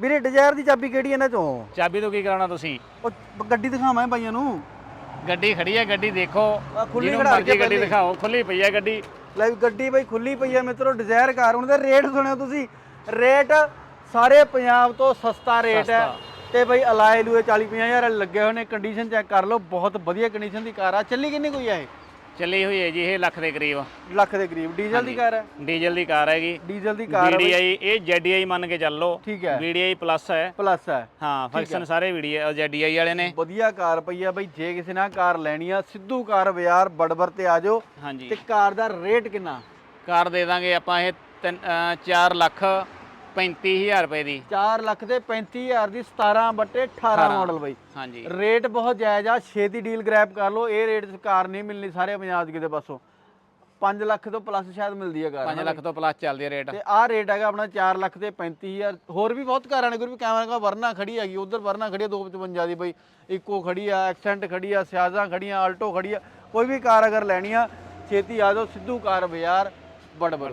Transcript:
ਵੀਰੇ ਡਿਜ਼ਾਇਰ ਦੀ ਚਾਬੀ ਕਿਹੜੀ ਇਹਨਾਂ ਚੋਂ? ਚਾਬੀ ਤੋਂ ਕੀ ਕਰਾਉਣਾ ਤੁਸੀਂ? ਉਹ ਗੱਡੀ ਦਿਖਾਵਾਂ ਬਾਈਆਂ ਨੂੰ। ਗੱਡੀ ਖੜੀ ਹੈ ਗੱਡੀ ਦੇਖੋ। ਖੁੱਲੀ ਖੜਾ ਕੇ ਗੱਡੀ। ਦਿਖਾਓ ਖੁੱਲੀ ਪਈ ਹੈ ਗੱਡੀ। ਲੈ ਗੱਡੀ ਬਈ ਖੁੱਲੀ ਪਈ ਆ ਮਿੱਤਰੋ ਡਿਜ਼ਾਇਰ ਕਾਰ ਹੁਣ ਦਾ ਰੇਟ ਸੁਣਿਓ ਤੁਸੀਂ। ਰੇਟ ਸਾਰੇ ਪੰਜਾਬ ਤੋਂ ਸਸਤਾ ਰੇਟ ਹੈ। ਤੇ ਬਈ ਅਲਾਏ ਲੂਏ 40 50 ਹਜ਼ਾਰ ਲੱਗੇ ਹੋਏ ਨੇ। ਕੰਡੀਸ਼ਨ ਚੈੱਕ ਕਰ ਲਓ ਬਹੁਤ ਵਧੀਆ ਕੰਡੀਸ਼ਨ ਦੀ ਕਾਰ ਆ। ਚੱਲੀ ਕਿੰਨੀ ਕੋਈ ਆ ਇਹ? ਚੱਲੀ ਹੋਈ ਹੈ ਜੀ ਇਹ ਲੱਖ ਦੇ ਕਰੀਬ। ਲੱਖ ਦੇ ਕਰੀਬ। ਡੀਜ਼ਲ ਦੀ ਕਾਰ ਹੈ? ਡੀਜ਼ਲ ਦੀ ਕਾਰ ਹੈਗੀ। ਡੀਜ਼ਲ ਦੀ ਕਾਰ ਹੈ VDI ਇਹ ZDI ਮੰਨ ਕੇ ਚੱਲੋ। ਠੀਕ ਹੈ। VDI ਪਲੱਸ ਹੈ। ਪਲੱਸ ਹੈ। ਹਾਂ ਫੰਕਸ਼ਨ ਸਾਰੇ VDI ZDI ਵਾਲੇ ਨੇ। ਵਧੀਆ ਕਾਰ ਪਈ ਆ ਬਈ ਜੇ ਕਿਸੇ ਨੇ ਕਾਰ ਲੈਣੀ ਆ ਸਿੱਧੂ ਕਾਰ ਬਾਜ਼ਾਰ ਬੜਬਰ ਤੇ ਆ ਜਾਓ। ਹਾਂਜੀ। ਤੇ ਕਾਰ ਦਾ ਰੇਟ ਕਿੰਨਾ? ਕਾਰ ਦੇ ਦਾਂਗੇ ਆਪਾਂ ਇਹ 4 ਲੱਖ। 35000 ਰੁਪਏ ਦੀ। 4 ਲੱਖ ਤੇ 35000 ਦੀ 17 ਬੱਟੇ 18 ਮਾਡਲ ਬਈ। ਹਾਂਜੀ। ਰੇਟ ਬਹੁਤ ਜਾਇਜ਼ ਆ ਛੇਤੀ ਡੀਲ ਗ੍ਰੈਬ ਕਰ ਲਓ ਇਹ ਰੇਟ ਕਾਰ ਨਹੀਂ ਮਿਲਣੀ ਸਾਰੇ ਪੰਜਾਬ ਕਿਤੇ ਪਾਸੋਂ। 5 ਲੱਖ ਤੋਂ ਪਲੱਸ ਸ਼ਾਇਦ ਮਿਲਦੀ ਹੈ ਕਾਰ 5 ਲੱਖ ਤੋਂ ਪਲੱਸ ਚੱਲਦੀ ਹੈ ਰੇਟ ਤੇ ਆਹ ਰੇਟ ਹੈਗਾ ਆਪਣਾ 4 ਲੱਖ ਤੇ 35000 ਹੋਰ ਵੀ ਬਹੁਤ ਕਾਰਾਂ ਨੇ ਗੁਰੂ ਵੀ ਕੈਮਰਾ ਕਾ ਵਰਨਾ ਖੜੀ ਹੈਗੀ ਉਧਰ ਵਰਨਾ ਖੜੀ ਆ 255 ਦੀ ਬਈ। ਇਕੋ ਖੜੀ ਆ ਐਕਸੈਂਟ ਖੜੀ ਆ ਸਿਆਜ਼ਾਂ ਖੜੀਆਂ ਆਲਟੋ ਖੜੀ ਆ। ਕੋਈ ਵੀ ਕਾਰ ਅਗਰ ਲੈਣੀ ਆ ਛੇਤੀ ਆ ਜਾਓ ਸਿੱਧੂ ਕਾਰ ਬਾਜ਼ਾਰ ਬੜਬੜ।